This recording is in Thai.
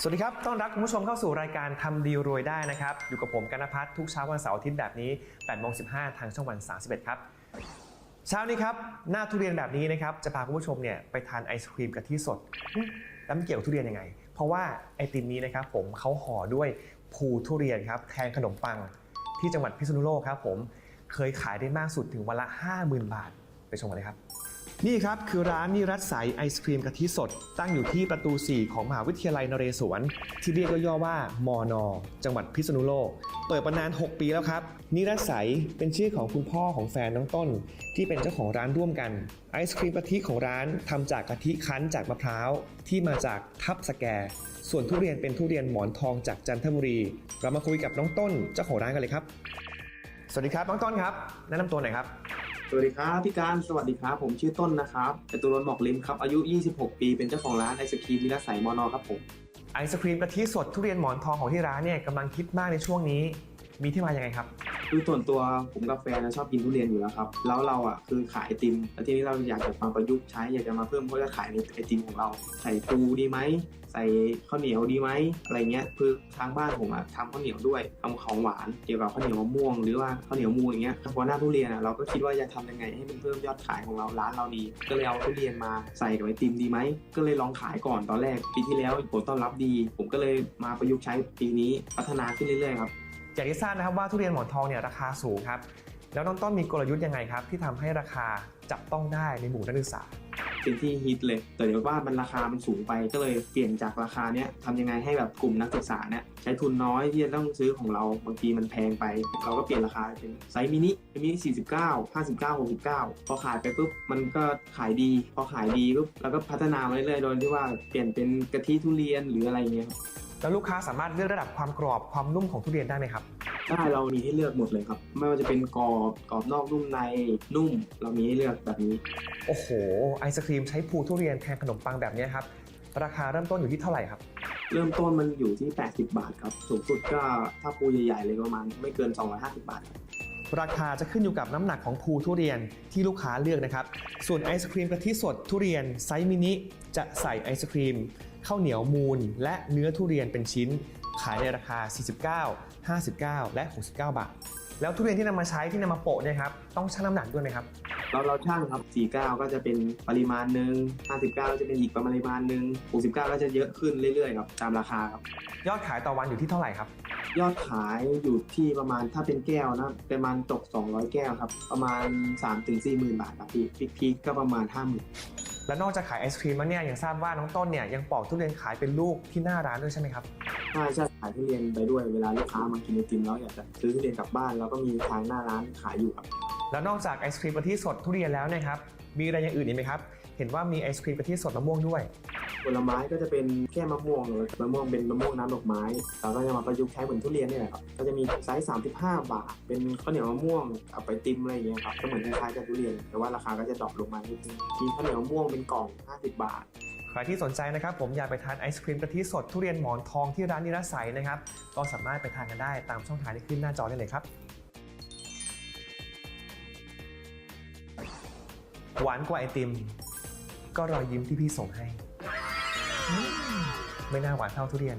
สวัสดีครับ ต้อนรับคุณผู้ชมเข้าสู่รายการทำดีรวยได้นะครับ อยู่กับผมกันพัฒน์ทุกเช้าวันเสาร์อาทิตย์แบบนี้8โมง15 ทางช่องวัน 31 ครับ เช้านี้ครับ หน้าทุเรียนแบบนี้นะครับ จะพาคุณผู้ชมเนี่ยไปทานไอศครีมกะทิสด แล้วมันเกี่ยวกับทุเรียนยังไง เพราะว่าไอติมนี้นะครับผมเขาห่อด้วยภูทุเรียนครับ แทนขนมปังที่จังหวัดพิษณุโลกครับผม เคยขายได้มากสุดถึงวันละ 50,000 บาท ไปชมกันเลยครับ นี่ครับคือร้านนิรัตใสไอศครีมกะทิสด ตั้งอยู่ที่ประตู 4 ของมหาวิทยาลัยนเรศวร ที่เรียกย่อๆว่ามอนอจังหวัดพิษณุโลก เปิดมานาน 6 ปีแล้วครับ นิรัตใสเป็นชื่อของคุณพ่อของแฟนน้องต้น ที่เป็นเจ้าของร้านร่วมกัน ไอศครีมกะทิของร้านทำจากกะทิคั้นจากมะพร้าวที่มาจากทับสแก ส่วนทุเรียนเป็นทุเรียนหมอนทองจากจันทบุรี เรามาคุยกับน้องต้นเจ้าของร้านกันเลยครับ สวัสดีครับน้องต้นครับ แนะนำตัวหน่อยครับ สวัสดีครับพี่การสวัสดีครับผมชื่อต้นนะครับเป็นตุรนต์บอกลิมครับอายุ 26 ปีเป็นเจ้าของร้านไอศครีมมิราใสมอนอครับผมไอศครีมกะทิสดทุเรียนหมอนทองของที่ร้านเนี่ยกำลังคิดมากในช่วงนี้มีที่มาอย่างไงครับ คือส่วนตัวผมกับแฟนนะชอบกินทุเรียนอยู่แล้วครับ แล้วเราอะคือขายไอติมแล้วทีนี้เราอยากจะมาประยุกต์ใช้อยากจะมาเพิ่มเขาจะขายในไอติมของเรา ใส่ปูดีไหมใส่ข้าวเหนียวดีไหมอะไรเงี้ยคือทางบ้านผมอะทำข้าวเหนียวด้วยทำของหวานเกี่ยวกับข้าวเหนียวมะม่วงหรือว่าข้าวเหนียวมูนอย่างเงี้ยพอหน้าทุเรียนอะเราก็คิดว่าจะทำยังไงให้มันเพิ่มยอดขายของเราร้านเราดี ก็เลยเอาทุเรียนมาใส่กับไอติมดีไหมก็เลยลองขายก่อนตอนแรกปีที่แล้วผลต้อบรับดี ผมก็เลยมาประยุกต์ใช้ปีนี้พัฒนาขึ้นเรื่อยๆครับ อย่างที่ทราบนะครับว่าทุเรียนหมอนทองเนี่ยราคาสูงครับแล้วน้องต้นมีกลยุทธ์ยังไงครับ ที่ทำให้ราคาจับต้องได้ในหมู่นักศึกษาเป็นที่ฮิตเลย แต่เดี๋ยวว่ามันราคามันสูงไปก็เลยเปลี่ยนจากราคาเนี้ยทำยังไงให้แบบกลุ่มนักศึกษาเนี่ยใช้ทุนน้อยที่จะต้องซื้อของเราบางทีมันแพงไป เราก็เปลี่ยนราคาเป็นไซส์มินิมินิ49 59 69 พอขายไปปุ๊บมันก็ขายดี พอขายดีปุ๊บเราก็พัฒนามาเรื่อยๆโดยที่ว่าเปลี่ยนเป็นกะทิทุเรียนหรืออะไรเงี้ย แล้วลูกค้าสามารถเลือกระดับความกรอบความนุ่มของทุเรียนได้ไหมครับ ได้เรามีให้เลือกหมดเลยครับ ไม่ว่าจะเป็นกรอบกรอบนอกนุ่มในนุ่ม เรามีให้เลือกแบบนี้ โอ้โห ไอศครีมใช้ภูทุเรียนแทนขนมปังแบบเนี้ยครับราคาเริ่มต้นอยู่ที่เท่าไหร่ครับ เริ่มต้นมันอยู่ที่ 80 บาทครับสูงสุดก็ถ้าปูใหญ่ๆเลยประมาณไม่เกิน 250 บาทครับราคาจะขึ้นอยู่กับน้ำหนักของภูทุเรียนที่ลูกค้าเลือกนะครับ ส่วนไอศครีมกะทิสดทุเรียนไซส์มินิจะใส่ไอศครีม ข้าวเหนียวมูนและเนื้อทุเรียนเป็นชิ้น ขายในราคา 49 59 และ 69 บาท แล้วทุเรียนที่นำมาใช้ที่นำมาโปะเนี่ยครับต้องชั่งน้ำหนักด้วยไหมครับ เราเราช่างครับ 49 ก็จะเป็นปริมาณหนึ่ง59 ก็จะเป็นอีกปริมาณหนึ่ง69 ก็จะเยอะขึ้นเรื่อยๆครับตามราคาครับ ยอดขายต่อวันอยู่ที่เท่าไหร่ครับ ยอดขายอยู่ที่ประมาณถ้าเป็นแก้วนะประมาณตก 200 แก้วครับ ประมาณ 3-4หมื่นบาทครับพี่พีคพีคก็ประมาณ 50,000และนอกจากขายไอศครีมแล้วเนี่ยยังทราบว่าน้องต้นเนี่ยยังปอกทุเรียนขายเป็นลูกที่หน้าร้านด้วยใช่ไหมครับใช่ใช่ขายทุเรียนไปด้วยเวลาลูกค้ามากินไอติมแล้วอยากจะซื้อทุเรียนกลับบ้านแล้วก็มีทางหน้าร้านขายอยู่ครับแล้วนอกจากไอศครีมกะทิสดทุเรียนแล้วเนะครับมีอะไรอย่างอื่นอีกไหมครับ เห็นว่ามีไอศครีมกะทิสดมะม่วงด้วย ผลไม้ก็จะเป็นแค่มะม่วงหรือมะม่วงเป็นมะม่วงน้ำดอกไม้เราก็จะมาประยุกต์ใช้เหมือนทุเรียนนี่แหละครับก็จะมีไซส์35 บาท เป็นข้าวเหนียวมะม่วงเอาไปติมอะไรอย่างเงี้ยครับก็เหมือนคล้ายๆกับทุเรียน แต่ว่าราคาก็จะดรอปลงมานิดนึงมีข้าวเหนียวมะม่วงเป็นกล่อง 50 บาทใครที่สนใจนะครับผมอยากไปทานไอศครีมกะทิสดทุเรียนหมอนทองที่ร้านนิรสัยนะครับก็สามารถไปทานกันได้ตามช่องทางที่ขึ้นหน้าจอได้เลยครับหวานกว่าไอติม ก็รอยยิ้มที่พี่ส่งให้ ไม่น่าหวานเท่าทุเรียน